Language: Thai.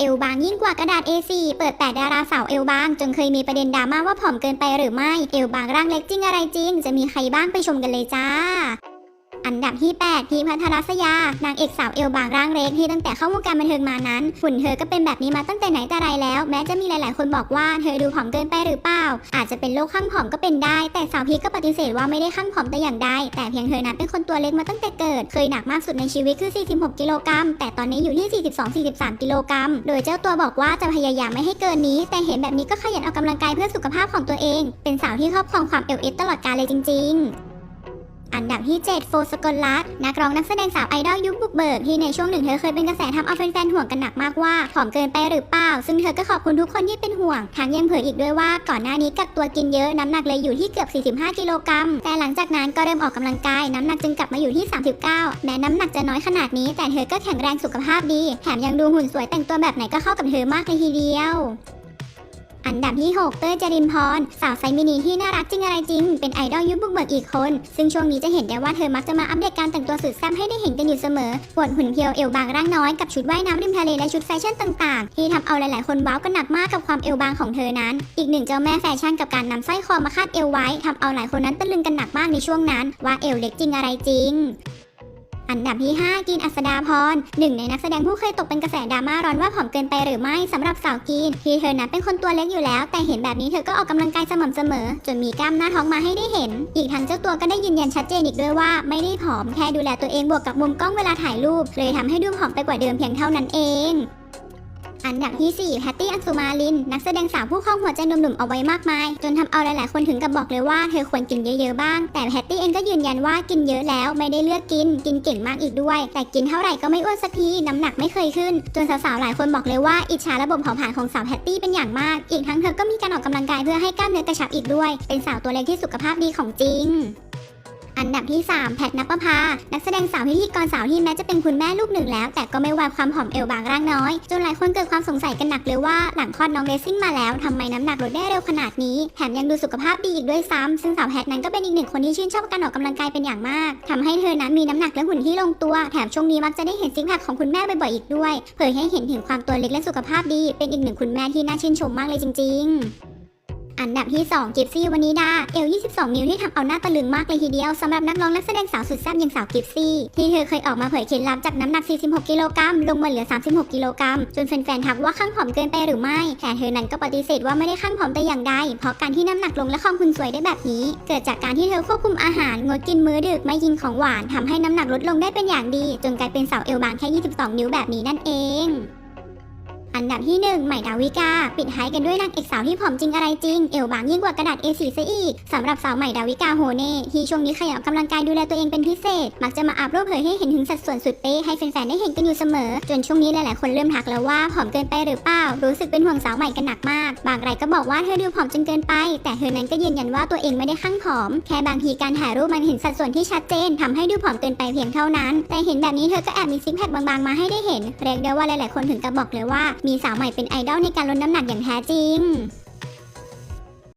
เอวบางยิ่งกว่ากระดาษ A4 เปิดแปดดาราสาวเอวบาง จนเคยมีประเด็นดราม่าว่าผอมเกินไปหรือไม่ เอวบางร่างเล็กจริงอะไรจริง จะมีใครบ้างไปชมกันเลยจ้า นดับที่8พีพัทรศยานางเอกสาวเอวบางร่างเล็กที่ตั้งแต่เข้าวงการบันเทิงมานั้นหุ่นเธอก็เป็นแบบนี้มาตั้งแต่ไหนแต่ไรแล้ว แม้จะมีหลาย ๆ คนบอกว่าเธอดูผอมเกินไปหรือเปล่า อาจจะเป็นโรคข้างผอมก็เป็นได้ แต่สาวพีก็ปฏิเสธว่าไม่ได้ข้างผอมแต่อย่างใดแต่เพียงเธอนั้นเป็นคนตัวเล็กมาตั้งแต่เกิด เคยหนักมากสุดในชีวิตคือ 46 กิโลกรัมแต่ตอนนี้อยู่ที่ 42-43 กิโลกรัมโดยเจ้าตัวบอกว่าจะพยายามไม่ให้เกินนี้ แต่เห็นแบบนี้ก็ขยันออกกำลังกายเพื่อสุขภาพของตัวเอง เป็นสาวที่ครอบครองความเอลเอสตลอดกาลเลยจริง ๆ อันดับที่ 7 โฟสกลรัตน์นักร้องนักแสดงสาวไอดอลยุคบุกเบิกที่ในช่วงหนึ่งเธอเคยเป็นกระแสทำเอาแฟนๆห่วงกันหนักมากว่าผอมเกินไปหรือเปล่า ซึ่งเธอก็ขอบคุณทุกคนที่เป็นห่วงทั้งยังเผยอีกด้วยว่าก่อนหน้านี้กักตัวกินเยอะน้ำหนักเลยอยู่ที่เกือบ 45 กิโลกรัมแต่หลังจากนั้นก็เริ่มออกกำลังกายน้ำหนักจึงกลับมาอยู่ที่ 39 แม้น้ำหนักจะน้อยขนาดนี้ แต่เธอก็แข็งแรงสุขภาพดี แถมยังดูหุ่นสวยแต่งตัวแบบไหนก็เข้ากับเธอมากเลยทีเดียว อันดับที่ 6 เต้ยจรินพร สาวไซมินีที่น่ารักจริงอะไรจริง เป็นไอดอลยุคบุกเบิกอีกคน ซึ่งช่วงนี้จะเห็นได้ว่าเธอมักจะมาอัปเดตการแต่งตัวสุดแซ่บให้ได้เห็นกันอยู่เสมอปวดหุ่นเพียวเอวบางร่างน้อยกับชุดว่ายน้ำริมทะเลและชุดแฟชั่นต่างๆ ที่ทำเอาหลายๆ คนว้าวกันหนักมากกับความเอวบางของเธอนั้น อีกหนึ่งเจ้าแม่แฟชั่นกับการนำสร้อยคอมาคาดเอวไว้ทำเอาหลายคนนั้นตะลึงกันหนักมากในช่วงนั้น ว่าเอวเล็กจริงอะไรจริง อันดับที่ 5กินอัสดาพรหนึ่งในนักแสดงผู้เคยตกเป็นกระแสดราม่าร้อนว่าผอมเกินไปหรือไม่สำหรับสาวกินที่เธอนั้นเป็นคนตัวเล็กอยู่แล้ว แต่เห็นแบบนี้เธอก็ออกกำลังกายสม่ำเสมอ จนมีกล้ามหน้าท้องมาให้ได้เห็น อีกทั้งเจ้าตัวก็ได้ยืนยันชัดเจนอีกด้วยว่าไม่ได้ผอมแค่ดูแลตัวเองบวกกับมุมกล้องเวลาถ่ายรูปเลยทำให้ดูผอมไปกว่าเดิมเพียงเท่านั้นเอง อันดับที่ 4 แพตตี้ อังสุมาลิน นักแสดงสาวผู้ครองหัวใจหนุ่มๆ เอาไว้มากมาย จนทำเอาหลายๆ คนถึงกับบอกเลยว่าเธอควรกินเยอะๆ บ้าง แต่แพตตี้เองก็ยืนยันว่ากินเยอะแล้วไม่ได้เลือกกิน กินเก่งมากอีกด้วย แต่กินเท่าไหร่ก็ไม่อ้วนสักที น้ำหนักไม่เคยขึ้น จนสาวๆ หลายคนบอกเลยว่าอิจฉาระบบเผาผลาญของสาวแพตตี้เป็นอย่างมาก อีกทั้งเธอก็มีการออกกำลังกายเพื่อให้กล้ามเนื้อกระชับอีกด้วย เป็นสาวตัวเล็กที่สุขภาพดีของจริง อันดับที่ 3 แพทนปภานักแสดงสาวพิธีกรสาวที่แม้จะเป็นคุณแม่ลูกหนึ่งแล้ว แต่ก็ไม่วายความผอมเอวบางร่างน้อย จนหลายคนเกิดความสงสัยกันหนักเลยว่าหลังคลอดน้องเรซิ่งมาแล้วทำไมน้ำหนักลดได้เร็วขนาดนี้ แถมยังดูสุขภาพดีอีกด้วยซ้ำซึ่งสาวแพทนั้นก็เป็นอีกหนึ่งคนที่ชื่นชอบการออกกำลังกายเป็นอย่างมากทำให้เธอนั้นมีน้ำหนักและหุ่นที่ลงตัว แถมช่วงนี้มักจะได้เห็นซิกแพคของคุณแม่บ่อยๆอีกด้วย เผยให้เห็นถึงความตัวเล็กและสุขภาพดี เป็นอีกหนึ่งคุณแม่ที่น่าชื่นชมมากเลยจริง ๆ อันดับที่ 2 กิฟซี่วานิดา เอล 22 นิ้วที่ทำเอาหน้าตะลึงมากเลยทีเดียวสำหรับนักร้องนักแสดงสาวสุดแซ่บอย่างสาวกิฟซี่ ที่เธอเคยออกมาเผยเคล็ดลับจากน้ำหนัก 46 กิโลกรัมลงมาเหลือ 36 กิโลกรัมจนแฟนๆทักว่าข้างผอมเกินไปหรือไม่ แต่เธอนั้นก็ปฏิเสธว่าไม่ได้ข้างผอมแต่อย่างใด เพราะการที่น้ำหนักลงและคองคุณสวยได้แบบนี้ เกิดจากการที่เธอควบคุมอาหารงดกินมื้อดึกไม่กินของหวานทำให้น้ำหนักลดลงได้เป็นอย่างดี จนกลายเป็นสาวเอวบางแค่ 22 นิ้วแบบนี้นั่นเอง อันดับที่ 1 ใหม่ดาวิกา ปิดท้ายกันด้วยนางเอกสาวที่ผอมจริงอะไรจริง เอวบางยิ่งกว่ากระดาษ A4 ซะอีกสำหรับสาวใหม่ดาวิกาโฮเน่ที่ช่วงนี้ขยันออกกำลังกายดูแลตัวเองเป็นพิเศษ มักจะมาอัพรูปเผยให้เห็นถึงสัดส่วนสุดเป๊ะให้แฟนๆได้เห็นกันอยู่เสมอ จนช่วงนี้หลายๆคนเริ่มทักแล้วว่าผอมเกินไปหรือเปล่า รู้สึกเป็นห่วงสาวใหม่กันหนักมาก บางรายก็บอกว่าเธอดูผอมจนเกินไป แต่เธอนั้นก็ยืนยันว่าตัวเองไม่ได้ข้างผอม แค่บางทีการถ่ายรูปมันเห็นสัดส่วนที่ชัดเจนทำให้ดูผอมเกินไปเพียงเท่านั้น แต่เห็นแบบนี้เธอก็แอบมีซิกแพคบางๆมาให้ได้เห็นเรียกได้ว่าหลายๆคนถึงกับบอกเลยว่ามีสาวใหม่เป็นไอดอลในการลดน้ำหนักอย่างแท้จริง